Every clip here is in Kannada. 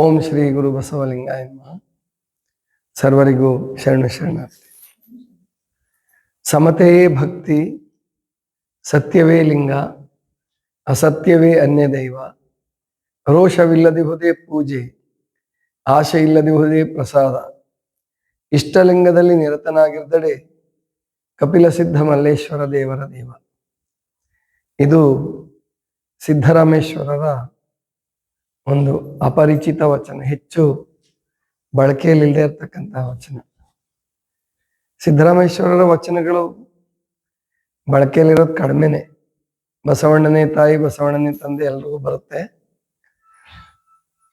ಓಂ ಶ್ರೀ ಗುರು ಬಸವಲಿಂಗಾಯ ನಮಃ. ಸರ್ವರಿಗೂ ಶರಣ ಶರಣಾರ್ಥಿ. ಸಮತೆಯೇ ಭಕ್ತಿ, ಸತ್ಯವೇ ಲಿಂಗ, ಅಸತ್ಯವೇ ಅನ್ಯ ದೈವ ರೋಷವಿಲ್ಲದಿಹುದೇ ಪೂಜೆ ಆಶೆ ಇಲ್ಲದಿಹುದೇ ಪ್ರಸಾದ, ಇಷ್ಟಲಿಂಗದಲ್ಲಿ ನಿರತನಾಗಿರ್ದಡೆ ಕಪಿಲ ಸಿದ್ಧ ಮಲ್ಲೇಶ್ವರ ದೇವರ ದೇವ. ಇದು ಸಿದ್ದರಾಮೇಶ್ವರರ ಒಂದು ಅಪರಿಚಿತ ವಚನ, ಹೆಚ್ಚು ಬಳಕೆಯಲ್ಲಿಲ್ಲದೆ ಇರ್ತಕ್ಕಂತಹ ವಚನ. ಸಿದ್ದರಾಮೇಶ್ವರರ ವಚನಗಳು ಬಳಕೆಯಲ್ಲಿರೋದು ಕಡಿಮೆನೆ. ಬಸವಣ್ಣನೇ ತಾಯಿ, ಬಸವಣ್ಣನೇ ತಂದೆ ಎಲ್ರಿಗೂ ಬರುತ್ತೆ.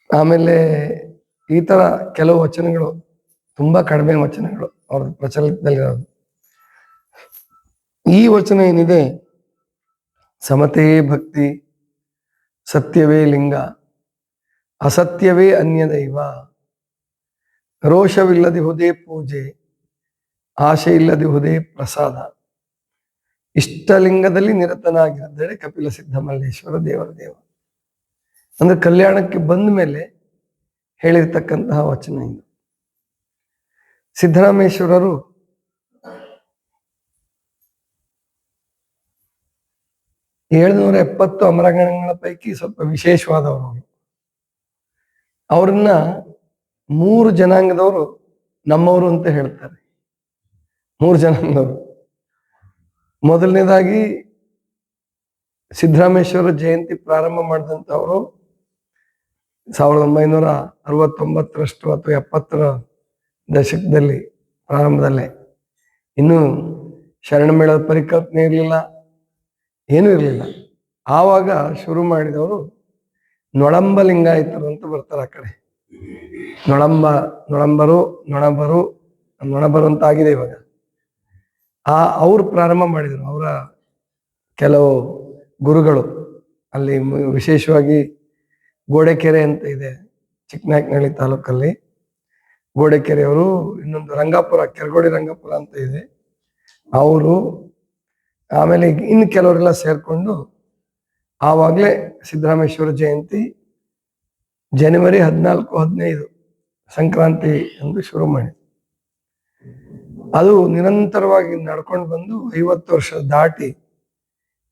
ಆಮೇಲೆ ಈ ತರ ಕೆಲವು ವಚನಗಳು, ತುಂಬಾ ಕಡಿಮೆ ವಚನಗಳು ಅವ್ರ ಪ್ರಚಲಿತದಲ್ಲಿರೋದು. ಈ ವಚನ ಏನಿದೆ? ಸಮತೆಯೇ ಭಕ್ತಿ, ಸತ್ಯವೇ ಲಿಂಗ. ಅಸತ್ಯವೇ ಅನ್ಯದೈವ. ರೋಷವಿಲ್ಲದೆ ರೋಷವಿಲ್ಲದಿಹುದೇ ಪೂಜೆ ಆಶೆ ಇಲ್ಲದಿಹುದೇ ಪ್ರಸಾದ. ಇಷ್ಟಲಿಂಗದಲ್ಲಿ ನಿರತನಾಗಿದ್ದರೆ ಕಪಿಲ ಸಿದ್ಧ ಮಲ್ಲೇಶ್ವರ ದೇವರ ದೇವ. ಅಂದ್ರೆ ಕಲ್ಯಾಣಕ್ಕೆ ಬಂದ ಮೇಲೆ ಹೇಳಿರ್ತಕ್ಕಂತಹ ವಚನ ಇದು. ಸಿದ್ದರಾಮೇಶ್ವರರು ಏಳ್ನೂರ ಎಪ್ಪತ್ತು ಅಮರಗಣಗಳ ಪೈಕಿ ಸ್ವಲ್ಪ ವಿಶೇಷವಾದವರು. ಅವ್ರನ್ನ ಮೂರು ಜನಾಂಗದವರು ನಮ್ಮವರು ಅಂತ ಹೇಳ್ತಾರೆ. ಮೂರು ಜನಾಂಗದವರು. ಮೊದಲನೇದಾಗಿ ಸಿದ್ದರಾಮೇಶ್ವರ ಜಯಂತಿ ಪ್ರಾರಂಭ ಮಾಡಿದಂಥವರು ಸಾವಿರದ ಒಂಬೈನೂರ ಅರವತ್ತೊಂಬತ್ತರಷ್ಟು ಅಥವಾ ಎಪ್ಪತ್ತರ ದಶಕದಲ್ಲಿ ಪ್ರಾರಂಭದಲ್ಲೇ. ಇನ್ನೂ ಶರಣಮೇಳದ ಪರಿಕಲ್ಪನೆ ಇರಲಿಲ್ಲ, ಏನೂ ಇರಲಿಲ್ಲ. ಆವಾಗ ಶುರು ಮಾಡಿದವರು ನೊಳಂಬ ಲಿಂಗಾಯತರು ಅಂತ ಬರ್ತಾರೆ ಆ ಕಡೆ. ನೊಳಂಬ, ನೊಳಂಬರು, ನೊಣಬರು ನೊಣಬರು ಅಂತ ಆಗಿದೆ ಇವಾಗ. ಆ ಅವ್ರು ಪ್ರಾರಂಭ ಮಾಡಿದರು, ಅವರ ಕೆಲವು ಗುರುಗಳು. ಅಲ್ಲಿ ವಿಶೇಷವಾಗಿ ಗೋಡೆಕೆರೆ ಅಂತ ಇದೆ, ಚಿಕ್ಕನಾಯಕನಹಳ್ಳಿ ತಾಲೂಕಲ್ಲಿ. ಗೋಡೆಕೆರೆಯವರು, ಇನ್ನೊಂದು ರಂಗಾಪುರ, ಕೆರಗೋಡಿ ರಂಗಾಪುರ ಅಂತ ಇದೆ. ಅವರು ಆಮೇಲೆ ಇನ್ನು ಕೆಲವರೆಲ್ಲ ಸೇರ್ಕೊಂಡು ಆವಾಗಲೇ ಸಿದ್ದರಾಮೇಶ್ವರ ಜಯಂತಿ ಜನವರಿ ಹದಿನಾಲ್ಕು, ಹದಿನೈದು ಸಂಕ್ರಾಂತಿ ಎಂದು ಶುರು ಮಾಡಿ. ಅದು ನಿರಂತರವಾಗಿ ನಡ್ಕೊಂಡು ಬಂದು ಐವತ್ತು ವರ್ಷ ದಾಟಿ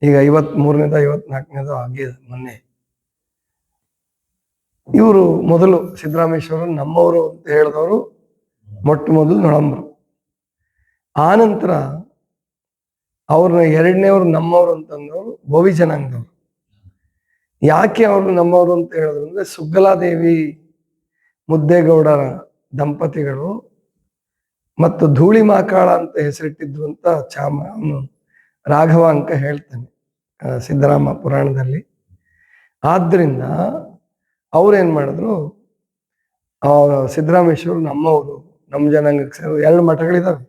ಈಗ ಐವತ್ ಮೂರನೇದ ಐವತ್ನಾಲ್ಕನೇದು ಆಗಿದೆ ಮೊನ್ನೆ. ಇವರು ಮೊದಲು ಸಿದ್ದರಾಮೇಶ್ವರ ನಮ್ಮವರು ಅಂತ ಹೇಳಿದವರು ಮೊಟ್ಟ ಮೊದಲು ನೊಳಂಬರು. ಆನಂತರ ನಂತರ ಅವ್ರನ್ನ ಎರಡನೇವ್ರು ನಮ್ಮವರು ಅಂತಂದವರು ಬೋವಿ ಜನಾಂಗದವರು. ಯಾಕೆ ಅವರು ನಮ್ಮವರು ಅಂತ ಹೇಳಿದ್ರು ಅಂದ್ರೆ ಸುಗ್ಗಲಾದೇವಿ ಮುದ್ದೇಗೌಡರ ದಂಪತಿಗಳು ಮತ್ತು ಧೂಳಿ ಮಾಕಾಳ ಅಂತ ಹೆಸರಿಟ್ಟಿದ್ರು ಅಂತ ಚಾಮ ರಾಘವ ಅಂಕ ಹೇಳ್ತಾನೆ ಸಿದ್ದರಾಮ ಪುರಾಣದಲ್ಲಿ. ಆದ್ರಿಂದ ಅವ್ರೇನ್ ಮಾಡಿದ್ರು ಆ, ಸಿದ್ದರಾಮೇಶ್ವರು ನಮ್ಮವರು ನಮ್ಮ ಜನಾಂಗಕ್ಕೆ ಸೇರೋ ಎರಡು ಮಠಗಳಿದಾವೆ.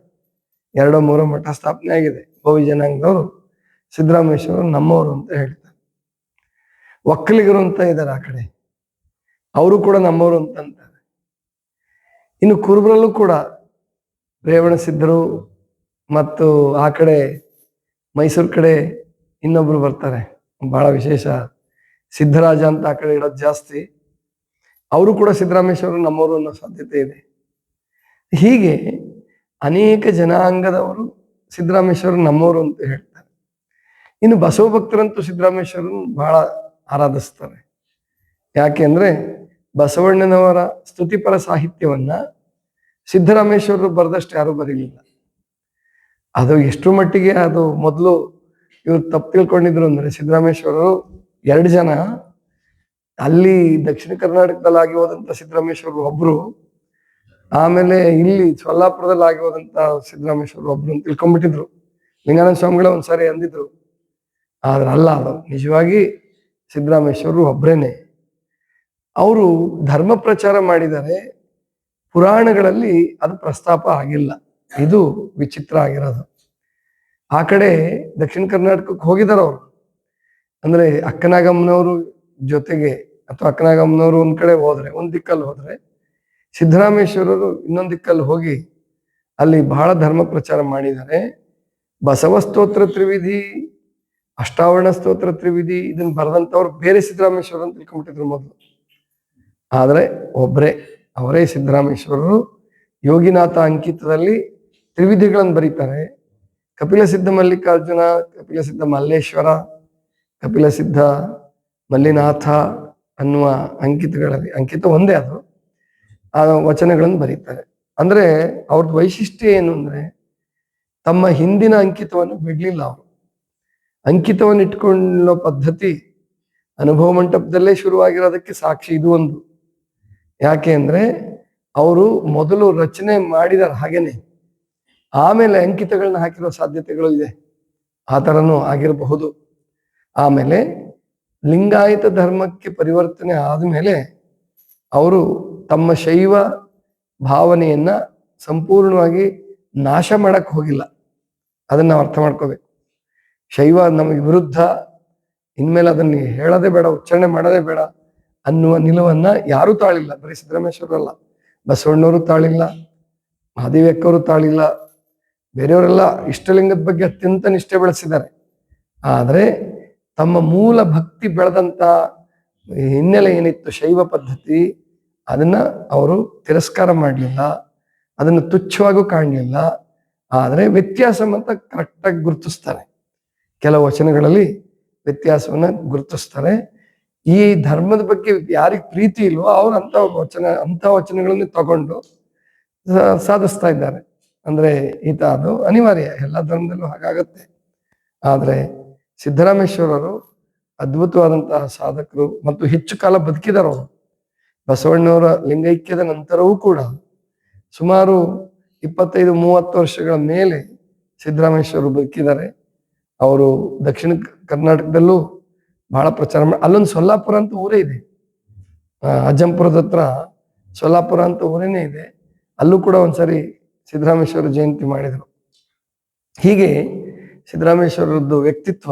ಎರಡೋ ಮೂರೋ ಮಠ ಸ್ಥಾಪನೆ ಆಗಿದೆ ಭೋವಿ ಜನಾಂಗದವರು ಸಿದ್ದರಾಮೇಶ್ವರು ನಮ್ಮವರು ಅಂತ ಹೇಳ್ತಾರೆ. ಒಕ್ಕಲಿಗರು ಅಂತ ಇದ್ದಾರೆ ಆ ಕಡೆ. ಅವರು ಕೂಡ ನಮ್ಮವರು ಅಂತ ಅಂತಾರೆ. ಇನ್ನು ಕುರುಬರಲ್ಲೂ ಕೂಡ ರೇವಣ ಸಿದ್ಧರು ಮತ್ತು ಆ ಕಡೆ ಮೈಸೂರು ಕಡೆ ಇನ್ನೊಬ್ರು ಬರ್ತಾರೆ. ಬಹಳ ವಿಶೇಷ ಸಿದ್ದರಾಜ ಅಂತ ಆ ಕಡೆ ಇಡೋದು ಜಾಸ್ತಿ. ಅವರು ಕೂಡ ಸಿದ್ದರಾಮೇಶ್ವರ ನಮ್ಮವರು ಅನ್ನೋ ಸಾಧ್ಯತೆ ಇದೆ. ಹೀಗೆ ಅನೇಕ ಜನಾಂಗದವರು ಸಿದ್ದರಾಮೇಶ್ವರ ನಮ್ಮವರು ಅಂತ ಹೇಳ್ತಾರೆ. ಇನ್ನು ಬಸವ ಭಕ್ತರಂತೂ ಸಿದ್ದರಾಮೇಶ್ವರನ್ ಬಹಳ ಆರಾಧಿಸ್ತಾರೆ. ಯಾಕೆಂದ್ರೆ ಬಸವಣ್ಣನವರ ಸ್ತುತಿಪರ ಸಾಹಿತ್ಯವನ್ನ ಸಿದ್ದರಾಮೇಶ್ವರರು ಬರೆದಷ್ಟು ಯಾರು ಬರೀಲಿಲ್ಲ. ಅದು ಎಷ್ಟು ಮಟ್ಟಿಗೆ ಅದು ಮೊದಲು ಇವರು ತಪ್ಪು ತಿಳ್ಕೊಂಡಿದ್ರು ಅಂದ್ರೆ ಸಿದ್ದರಾಮೇಶ್ವರರು ಎರಡು ಜನ ಅಲ್ಲಿ ದಕ್ಷಿಣ ಕರ್ನಾಟಕದಲ್ಲಿ ಆಗಿ ಹೋದಂಥ ಸಿದ್ದರಾಮೇಶ್ವರರು ಒಬ್ಬರು ಆಮೇಲೆ ಇಲ್ಲಿ ಸೊಲ್ಲಾಪುರದಲ್ಲಿ ಆಗಿ ಹೋದಂಥ ಸಿದ್ದರಾಮೇಶ್ವರರು ಒಬ್ರು ಅಂತ ತಿಳ್ಕೊಂಡ್ಬಿಟ್ಟಿದ್ರು. ಲಿಂಗಾನಂದ ಸ್ವಾಮಿಗಳ ಒಂದ್ಸಾರಿ ಅಂದಿದ್ರು. ಆದ್ರೆ ಅಲ್ಲ ಅದು ನಿಜವಾಗಿ ಸಿದ್ದರಾಮೇಶ್ವರರು ಒಬ್ಬರೇನೆ ಅವರು ಧರ್ಮ ಪ್ರಚಾರ ಮಾಡಿದರೆ ಪುರಾಣಗಳಲ್ಲಿ ಅದು ಪ್ರಸ್ತಾಪ ಆಗಿಲ್ಲ. ಇದು ವಿಚಿತ್ರ ಆಗಿರೋದು. ಆ ಕಡೆ ದಕ್ಷಿಣ ಕರ್ನಾಟಕಕ್ಕೆ ಹೋಗಿದ್ದಾರೆ ಅವರು. ಅಂದ್ರೆ ಅಕ್ಕನಾಗಮ್ಮನವರು ಜೊತೆಗೆ ಅಥವಾ ಅಕ್ಕನಾಗಮ್ಮನವರು ಒಂದ್ ಕಡೆ ಹೋದ್ರೆ, ಒಂದ್ ದಿಕ್ಕಲ್ಲಿ ಹೋದ್ರೆ ಸಿದ್ದರಾಮೇಶ್ವರರು ಇನ್ನೊಂದ್ ದಿಕ್ಕಲ್ಲಿ ಹೋಗಿ ಅಲ್ಲಿ ಬಹಳ ಧರ್ಮ ಪ್ರಚಾರ ಮಾಡಿದ್ದಾರೆ. ಬಸವ ಸ್ತೋತ್ರ ತ್ರಿವಿಧಿ ಅಷ್ಟಾವರಣ ಸ್ತೋತ್ರ ತ್ರಿವಿಧಿ ಇದನ್ನ ಬರೆದಂಥವ್ರು ಬೇರೆ ಸಿದ್ದರಾಮೇಶ್ವರ ಅಂತ ತಿಳ್ಕೊಂಡ್ಬಿಟ್ಟಿದ್ರು ಮೊದಲು. ಆದರೆ ಒಬ್ಬರೇ ಅವರೇ ಸಿದ್ದರಾಮೇಶ್ವರರು ಯೋಗಿನಾಥ ಅಂಕಿತದಲ್ಲಿ ತ್ರಿವಿಧಿಗಳನ್ನು ಬರೀತಾರೆ. ಕಪಿಲ ಸಿದ್ಧ ಮಲ್ಲಿಕಾರ್ಜುನ, ಕಪಿಲ ಸಿದ್ಧ ಮಲ್ಲೇಶ್ವರ, ಕಪಿಲ ಸಿದ್ಧ ಮಲ್ಲಿನಾಥ ಅನ್ನುವ ಅಂಕಿತಗಳಲ್ಲಿ, ಅಂಕಿತ ಒಂದೇ ಅದು, ಆ ವಚನಗಳನ್ನು ಬರೀತಾರೆ. ಅಂದ್ರೆ ಅವ್ರದ್ದು ವೈಶಿಷ್ಟ್ಯ ಏನು ಅಂದ್ರೆ, ತಮ್ಮ ಹಿಂದಿನ ಅಂಕಿತವನ್ನು ಬಿಡ್ಲಿಲ್ಲ ಅವರು. ಅಂಕಿತವನ್ನು ಪದ್ಧತಿ ಅನುಭವ ಮಂಟಪದಲ್ಲೇ ಶುರುವಾಗಿರೋದಕ್ಕೆ ಸಾಕ್ಷಿ ಇದು ಒಂದು. ಯಾಕೆ ಅಂದರೆ ಅವರು ಮೊದಲು ರಚನೆ ಮಾಡಿದಾರೆ ಹಾಗೇನೆ. ಆಮೇಲೆ ಅಂಕಿತಗಳನ್ನ ಹಾಕಿರೋ ಸಾಧ್ಯತೆಗಳು ಇದೆ. ಆ ಥರನೂ ಆಗಿರಬಹುದು. ಆಮೇಲೆ ಲಿಂಗಾಯತ ಧರ್ಮಕ್ಕೆ ಪರಿವರ್ತನೆ ಆದಮೇಲೆ ಅವರು ತಮ್ಮ ಶೈವ ಭಾವನೆಯನ್ನ ಸಂಪೂರ್ಣವಾಗಿ ನಾಶ ಮಾಡಕ್ಕೆ ಹೋಗಿಲ್ಲ. ಅದನ್ನ ಅರ್ಥ ಮಾಡ್ಕೋಬೇಕು. ಶೈವ ನಮಗೆ ವಿರುದ್ಧ, ಇನ್ಮೇಲೆ ಅದನ್ನ ಹೇಳೋದೇ ಬೇಡ, ಉಚ್ಚಾರಣೆ ಮಾಡೋದೇ ಬೇಡ ಅನ್ನುವ ನಿಲುವನ್ನ ಯಾರೂ ತಾಳಿಲ್ಲ. ಬರೀ ಸಿದ್ದರಾಮೇಶ್ವರಲ್ಲ ಬಸವಣ್ಣವರು ತಾಳಿಲ್ಲ ಮಹಾದೇವಕ್ಕವರು ತಾಳಿಲ್ಲ. ಬೇರೆಯವರೆಲ್ಲ ಇಷ್ಟಲಿಂಗದ ಬಗ್ಗೆ ಅತ್ಯಂತ ನಿಷ್ಠೆ ಬೆಳೆಸಿದ್ದಾರೆ. ಆದರೆ ತಮ್ಮ ಮೂಲ ಭಕ್ತಿ ಬೆಳೆದಂತ ಹಿನ್ನೆಲೆ ಏನಿತ್ತು ಶೈವ ಪದ್ಧತಿ, ಅದನ್ನ ಅವರು ತಿರಸ್ಕಾರ ಮಾಡಲಿಲ್ಲ, ಅದನ್ನು ತುಚ್ಛವಾಗೂ ಕಾಣಲಿಲ್ಲ. ಆದರೆ ವ್ಯತ್ಯಾಸ ಅಂತ ಕರೆಕ್ಟಾಗಿ ಗುರುತಿಸ್ತಾರೆ. ಕೆಲವು ವಚನಗಳಲ್ಲಿ ವ್ಯತ್ಯಾಸವನ್ನು ಗುರುತಿಸ್ತಾರೆ. ಈ ಧರ್ಮದ ಬಗ್ಗೆ ಯಾರಿಗೆ ಪ್ರೀತಿ ಇಲ್ವೋ ಅವ್ರು ಅಂಥ ವಚನ ಅಂತ ವಚನಗಳನ್ನು ತಗೊಂಡು ಸಾಧಿಸ್ತಾ ಇದ್ದಾರೆ. ಅಂದ್ರೆ ಈತ ಅದು ಅನಿವಾರ್ಯ, ಎಲ್ಲ ಧರ್ಮದಲ್ಲೂ ಹಾಗಾಗತ್ತೆ. ಆದರೆ ಸಿದ್ದರಾಮೇಶ್ವರರು ಅದ್ಭುತವಾದಂತಹ ಸಾಧಕರು ಮತ್ತು ಹೆಚ್ಚು ಕಾಲ ಬದುಕಿದರು ಬಸವಣ್ಣವರ ಲಿಂಗೈಕ್ಯದ ನಂತರವೂ ಕೂಡ ಸುಮಾರು ಇಪ್ಪತ್ತೈದು, ಮೂವತ್ತು ವರ್ಷಗಳ ಮೇಲೆ ಸಿದ್ದರಾಮೇಶ್ವರರು ಬದುಕಿದ್ದಾರೆ. ಅವರು ದಕ್ಷಿಣ ಕರ್ನಾಟಕದಲ್ಲೂ ಬಹಳ ಪ್ರಚಾರ ಮಾಡಿ, ಅಲ್ಲೊಂದು ಸೊಲ್ಲಾಪುರ ಅಂತ ಊರೇ ಇದೆ. ಅಜ್ಜಂಪುರದ ಹತ್ರ ಸೊಲ್ಲಾಪುರ ಅಂತ ಊರೇನೇ ಇದೆ. ಅಲ್ಲೂ ಕೂಡ ಒಂದ್ಸರಿ ಸಿದ್ದರಾಮೇಶ್ವರ ಜಯಂತಿ ಮಾಡಿದರು. ಹೀಗೆ ಸಿದ್ದರಾಮೇಶ್ವರದ್ದು ವ್ಯಕ್ತಿತ್ವ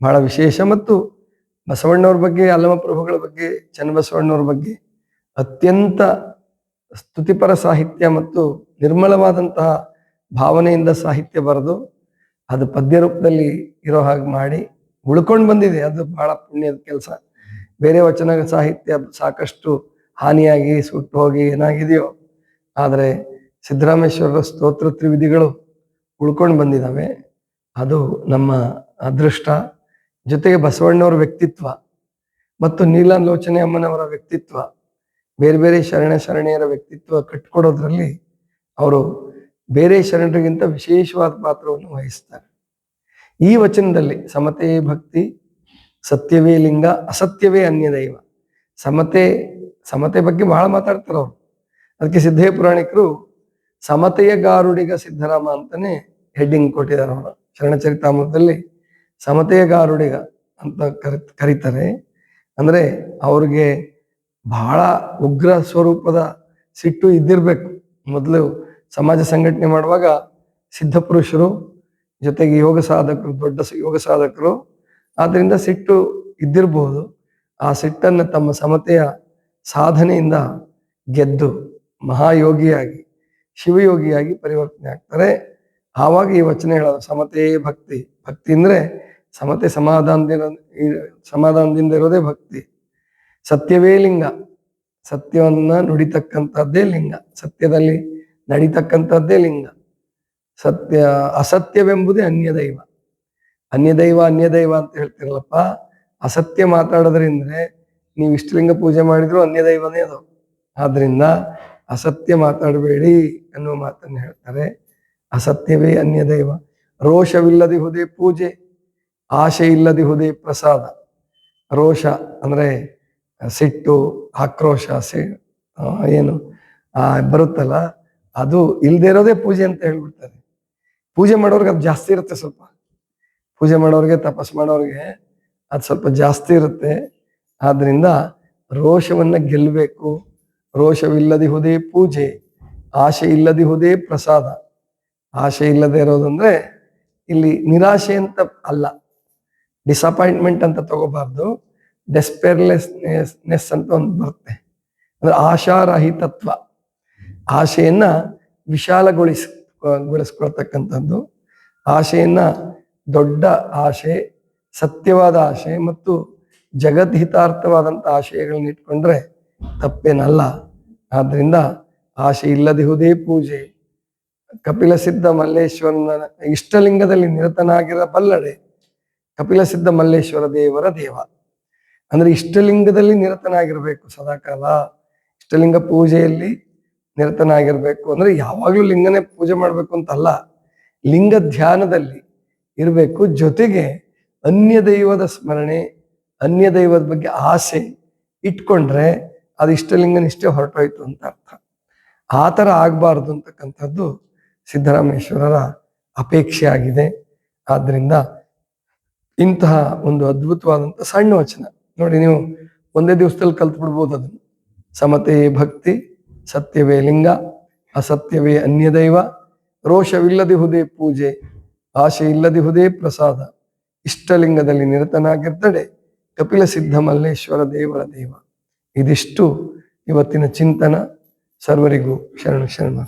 ಬಹಳ ವಿಶೇಷ ಮತ್ತು ಬಸವಣ್ಣವ್ರ ಬಗ್ಗೆ ಅಲ್ಲಮ ಪ್ರಭುಗಳ ಬಗ್ಗೆ ಚನ್ನಬಸವಣ್ಣವ್ರ ಬಗ್ಗೆ ಅತ್ಯಂತ ಸ್ತುತಿಪರ ಸಾಹಿತ್ಯ ಮತ್ತು ನಿರ್ಮಲವಾದಂತಹ ಭಾವನೆಯಿಂದ ಸಾಹಿತ್ಯ ಬರೆದು ಅದು ಪದ್ಯ ರೂಪದಲ್ಲಿ ಇರೋ ಹಾಗೆ ಮಾಡಿ ಉಳ್ಕೊಂಡು ಬಂದಿದೆ. ಅದು ಬಹಳ ಪುಣ್ಯದ ಕೆಲಸ. ಬೇರೆ ವಚನ ಸಾಹಿತ್ಯ ಸಾಕಷ್ಟು ಹಾನಿಯಾಗಿ ಸುಟ್ಟು ಹೋಗಿ ಏನಾಗಿದೆಯೋ. ಆದರೆ ಸಿದ್ದರಾಮೇಶ್ವರರ ಸ್ತೋತ್ರ ತ್ರಿವಿಧಿಗಳು ಉಳ್ಕೊಂಡು ಬಂದಿದ್ದಾವೆ ಅದು ನಮ್ಮ ಅದೃಷ್ಟ. ಜೊತೆಗೆ ಬಸವಣ್ಣವರ ವ್ಯಕ್ತಿತ್ವ ಮತ್ತು ನೀಲಾಲೋಚನೆ ಅಮ್ಮನವರ ವ್ಯಕ್ತಿತ್ವ. ಬೇರೆ ಬೇರೆ ಶರಣ ಶರಣೆಯರ ವ್ಯಕ್ತಿತ್ವ ಕಟ್ಕೊಡೋದ್ರಲ್ಲಿ ಅವರು ಬೇರೆ ಶರಣರಿಗಿಂತ ವಿಶೇಷವಾದ ಪಾತ್ರವನ್ನು ವಹಿಸ್ತಾರೆ. ಈ ವಚನದಲ್ಲಿ ಸಮತೆ ಭಕ್ತಿ, ಸತ್ಯವೇ ಲಿಂಗ, ಅಸತ್ಯವೇ ಅನ್ಯ ದೈವ. ಸಮತೆ ಸಮತೆ ಬಗ್ಗೆ ಬಹಳ ಮಾತಾಡ್ತಾರೆ ಅವರು. ಅದಕ್ಕೆ ಸಿದ್ಧೇ ಪುರಾಣಿಕರು ಸಮತೆಯ ಗಾರುಡಿಗ ಸಿದ್ಧರಾಮ ಅಂತಾನೆ ಹೆಡ್ಡಿಂಗ್ ಕೊಟ್ಟಿದ್ದಾರೆ ಅವರು. ಶರಣಚರಿತಾಮೃತದಲ್ಲಿ ಸಮತೆಯ ಗಾರುಡಿಗ ಅಂತ ಕರಿ, ಕರೀತಾರೆ. ಅಂದ್ರೆ ಅವ್ರಿಗೆ ಬಹಳ ಉಗ್ರ ಸ್ವರೂಪದ ಸಿಟ್ಟು ಇದ್ದಿರ್ಬೇಕು. ಮೊದಲು ಸಮಾಜ ಸಂಘಟನೆ ಮಾಡುವಾಗ ಸಿದ್ಧಪುರುಷರು ಜೊತೆಗೆ ಯೋಗ ಸಾಧಕರು, ದೊಡ್ಡ ಯೋಗ ಸಾಧಕರು. ಆದ್ದರಿಂದ ಸಿಟ್ಟು ಇದ್ದಿರಬಹುದು ಆ ಸಿಟ್ಟನ್ನು ತಮ್ಮ ಸಮತೆಯ ಸಾಧನೆಯಿಂದ ಗೆದ್ದು ಮಹಾಯೋಗಿಯಾಗಿ, ಶಿವಯೋಗಿಯಾಗಿ ಪರಿವರ್ತನೆ ಆಗ್ತಾರೆ. ಆವಾಗ ಈ ವಚನ ಹೇಳೋದು ಸಮತೆ ಭಕ್ತಿ. ಭಕ್ತಿ ಅಂದ್ರೆ ಸಮತೆ ಸಮಾಧಾನದಿಂದ ಸಮಾಧಾನದಿಂದ ಇರೋದೇ ಭಕ್ತಿ. ಸತ್ಯವೇ ಲಿಂಗ. ಸತ್ಯವನ್ನು ನುಡಿತಕ್ಕಂಥದ್ದೇ ಲಿಂಗ. ಸತ್ಯದಲ್ಲಿ ನಡೀತಕ್ಕಂಥದ್ದೇ ಲಿಂಗ. ಸತ್ಯ, ಅಸತ್ಯವೆಂಬುದೇ ಅನ್ಯದೈವ. ಅನ್ಯದೈವ ಅನ್ಯದೈವ ಅಂತ ಹೇಳ್ತಿರಲ್ಲಪ್ಪ, ಅಸತ್ಯ ಮಾತಾಡೋದ್ರಿಂದ ನೀವು ಇಷ್ಟಲಿಂಗ ಪೂಜೆ ಮಾಡಿದ್ರು ಅನ್ಯದೈವನೇ ಅದು. ಆದ್ರಿಂದ ಅಸತ್ಯ ಮಾತಾಡಬೇಡಿ ಅನ್ನುವ ಮಾತನ್ನು ಹೇಳ್ತಾರೆ. ಅಸತ್ಯವೇ ಅನ್ಯದೈವ. ರೋಷವಿಲ್ಲದಿಹುದೇ ಪೂಜೆ ಆಶೆ ಇಲ್ಲದಿಹುದೇ ಪ್ರಸಾದ. ರೋಷ ಅಂದ್ರೆ ಸಿಟ್ಟು, ಆಕ್ರೋಶ, ಸಿ ಏನು, ಆ, ಬರುತ್ತಲ್ಲ ಅದು ಇಲ್ದೇ ಇರೋದೇ ಪೂಜೆ ಅಂತ ಹೇಳ್ಬಿಡ್ತಾರೆ. ಪೂಜೆ ಮಾಡೋರ್ಗೆ ಅದು ಜಾಸ್ತಿ ಇರುತ್ತೆ ಸ್ವಲ್ಪ. ಪೂಜೆ ಮಾಡೋರಿಗೆ ತಪಸ್ ಮಾಡೋರಿಗೆ ಅದು ಸ್ವಲ್ಪ ಜಾಸ್ತಿ ಇರುತ್ತೆ. ಆದ್ರಿಂದ ರೋಷವನ್ನ ಗೆಲ್ಲಬೇಕು ರೋಷವಿಲ್ಲದಿಹುದೇ ಪೂಜೆ ಆಶೆ ಇಲ್ಲದೆ ಹೋದೇ ಪ್ರಸಾದ. ಆಶೆ ಇಲ್ಲದೆ ಇರೋದಂದ್ರೆ ಇಲ್ಲಿ ನಿರಾಶೆ ಅಂತ ಅಲ್ಲ. ಡಿಸಪಾಯಿಂಟ್ಮೆಂಟ್ ಅಂತ ತಗೋಬಾರ್ದು. ಡೆಸ್ಪೇರ್ಲೆಸ್ನೆಸ್ ಅಂತ ಒಂದು ಬರುತ್ತೆ. ಅಂದ್ರೆ ಆಶಾರಹಿತತ್ವ. ಆಶೆಯನ್ನ ವಿಶಾಲಗೊಳಿಸ್ ಗೊಳಿಸ್ಕೊಳ್ತಕ್ಕಂಥದ್ದು. ಆಶೆಯನ್ನ ದೊಡ್ಡ ಆಶೆ ಸತ್ಯವಾದ ಆಶೆ ಮತ್ತು ಜಗದ್ಹಿತಾರ್ಥವಾದಂಥ ಆಶಯಗಳನ್ನ ಇಟ್ಕೊಂಡ್ರೆ ತಪ್ಪೇನಲ್ಲ. ಆದ್ದರಿಂದ ಆಶೆ ಇಲ್ಲದಿಹುದೇ ಪೂಜೆ. ಕಪಿಲ ಸಿದ್ಧ ಮಲ್ಲೇಶ್ವರನ, ಇಷ್ಟಲಿಂಗದಲ್ಲಿ ನಿರತನಾಗಿರಬಲ್ಲಡೆ ಕಪಿಲ ಸಿದ್ಧ ಮಲ್ಲೇಶ್ವರ ದೇವರ ದೇವ. ಅಂದ್ರೆ ಇಷ್ಟಲಿಂಗದಲ್ಲಿ ನಿರತನಾಗಿರಬೇಕು ಸದಾಕಾಲ. ಇಷ್ಟಲಿಂಗ ಪೂಜೆಯಲ್ಲಿ ನಿರತನಾಗಿರ್ಬೇಕು ಅಂದ್ರೆ ಯಾವಾಗ್ಲೂ ಲಿಂಗನೇ ಪೂಜೆ ಮಾಡ್ಬೇಕು ಅಂತಲ್ಲ. ಲಿಂಗ ಧ್ಯಾನದಲ್ಲಿ ಇರಬೇಕು. ಜೊತೆಗೆ ಅನ್ಯ ದೈವದ ಸ್ಮರಣೆ ಅನ್ಯ ದೈವದ ಬಗ್ಗೆ ಆಸೆ ಇಟ್ಕೊಂಡ್ರೆ ಅದು ಇಷ್ಟಲಿಂಗನಿಷ್ಟೇ ಹೊರಟೋಯ್ತು ಅಂತ ಅರ್ಥ. ಆ ಥರ ಆಗಬಾರ್ದು ಅಂತಕ್ಕಂಥದ್ದು ಸಿದ್ದರಾಮೇಶ್ವರರ ಅಪೇಕ್ಷೆ ಆಗಿದೆ ಆದ್ರಿಂದ ಇಂತಹ ಒಂದು ಅದ್ಭುತವಾದಂಥ ಸಣ್ಣ ವಚನ. ನೋಡಿ, ನೀವು ಒಂದೇ ದಿವಸದಲ್ಲಿ ಕಲ್ತು ಬಿಡ್ಬೋದು ಅದನ್ನು. ಸಮತೆ ಭಕ್ತಿ ಸತ್ಯವೇ ಲಿಂಗ, ಅಸತ್ಯವೇ ಅನ್ಯದೈವ ರೋಷವಿಲ್ಲದಿಹುದೇ ಪೂಜೆ ಆಶೆ ಇಲ್ಲದಿಹುದೇ ಪ್ರಸಾದ. ಇಷ್ಟಲಿಂಗದಲ್ಲಿ ನಿರತನಾಗಿರ್ತಡೆ ಕಪಿಲ ಸಿದ್ಧ ಮಲ್ಲೇಶ್ವರ ದೇವರ ದೇವ. ಇದಿಷ್ಟು ಇವತ್ತಿನ ಚಿಂತನ. ಸರ್ವರಿಗೂ ಶರಣ ಶರಣ.